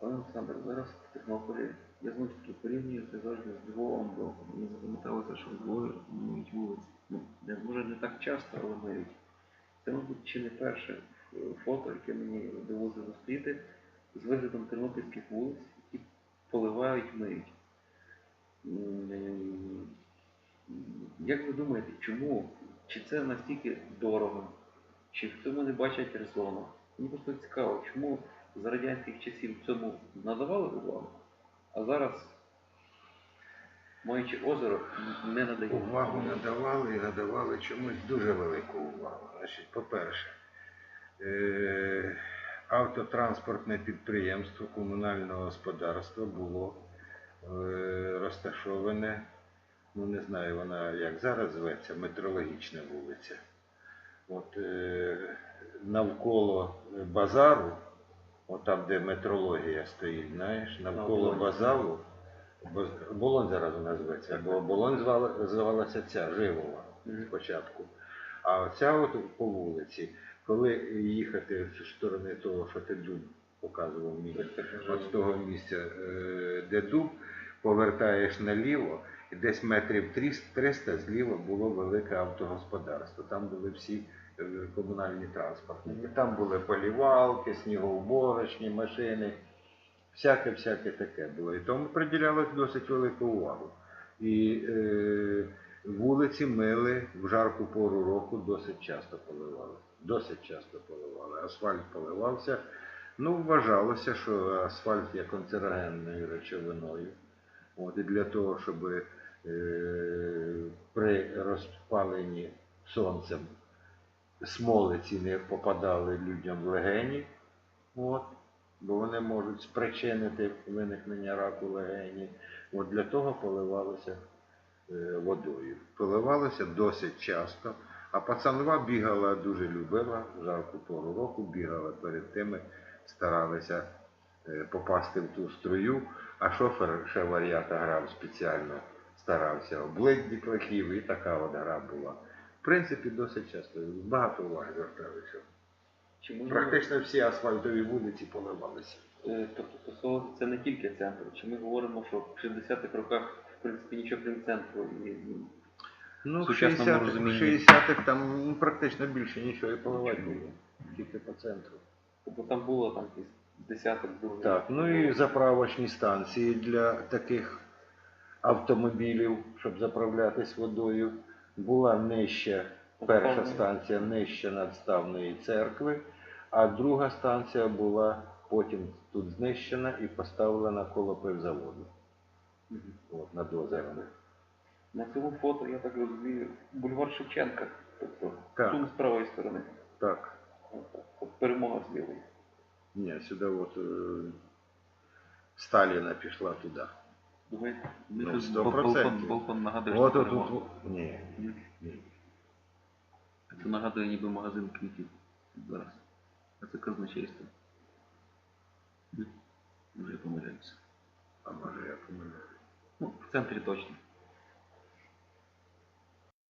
Пане Олександр, зараз в Тернополі, я знову таки порівнюю це завжди з Львовом, бо мені запам'яталося, що в Львові миють вулиці. Ну, може не так часто, але миють. Це, мабуть, чи не перше фото, яке мені довелося зустріти з виглядом тернопільських вулиць, які поливають, миють. Як ви думаєте, чому? Чи це настільки дорого? Чи в цьому не бачать резону? Мені просто цікаво, чому за радянських часів цьому надавали увагу, а зараз, маючи озеро, не надають. Увагу надавали і надавали чомусь дуже велику увагу. Значить, по-перше, е- автотранспортне підприємство комунального господарства було е- розташоване, ну не знаю вона як зараз зветься, метрологічна вулиця. От е- навколо базару, от там, де метрологія стоїть, знаєш, навколо Оболонь. базару, Баз- Оболонь зараз вона зветься, бо оболонь звала, звалася ця Живова спочатку. А оця от по вулиці, коли їхати в цю сторону того, що ти дуб показував мені, от з того місця, е, де дуб, повертаєш наліво, і десь метрів 300 зліва було велике автогосподарство. Там були всі е, комунальні транспортники. Там були полівалки, снігоуборочні машини, всяке-всяке таке було. І тому приділялось досить велику увагу. І е, вулиці мили в жарку пору року досить часто поливали. Досить часто поливали. Асфальт поливався. Ну, вважалося, що асфальт є канцерогенною речовиною. От, і для того, щоб е, при розпаленні сонцем смолиці не попадали людям в легені, от, бо вони можуть спричинити виникнення раку легені. От для того поливалося е, водою. Поливалося досить часто, а пацанва бігала, дуже любила жарку пору року, бігала перед тими, старалися е, попасти в ту струю, а шофер ще варіата грав спеціально, старався облить дітлахів, і така от гра була. В принципі, досить часто, багато уваги зверталися. Чи ми Практично всі асфальтові вулиці поливалися. Е, Тобто стосовно це не тільки центр. Чи ми говоримо, що в 60-х роках в принципі нічого крім центру і Ну, В в сучасному 60-х, розумінні. 60-х там ну, практично більше нічого і поливати було. Тільки по центру. тобто там було там якийсь десяток других. Так, ну і заправочні станції для таких автомобілів, щоб заправлятись водою, була нижча, перша станція нижче надставної церкви, а друга станція була потім тут знищена і поставлена коло пивзаводу. Мгм. От, над озером. На цьому фото, я так розумію, бульвар Шевченка. Тобто Так. сум з правої сторони. Так. От, от перемога з лівої. Ні, сюди от е, Сталіна пішла туди. Думаєте? Ну, Тут сто бал- процентів. балкон, балкон нагадує, От що от перемога. тут. Ні. Ні? ні. Це нагадує ніби магазин квітів зараз. А це казначейство. Ні? Може я помиляюся. А може я помиляю. Ну, в центрі точно.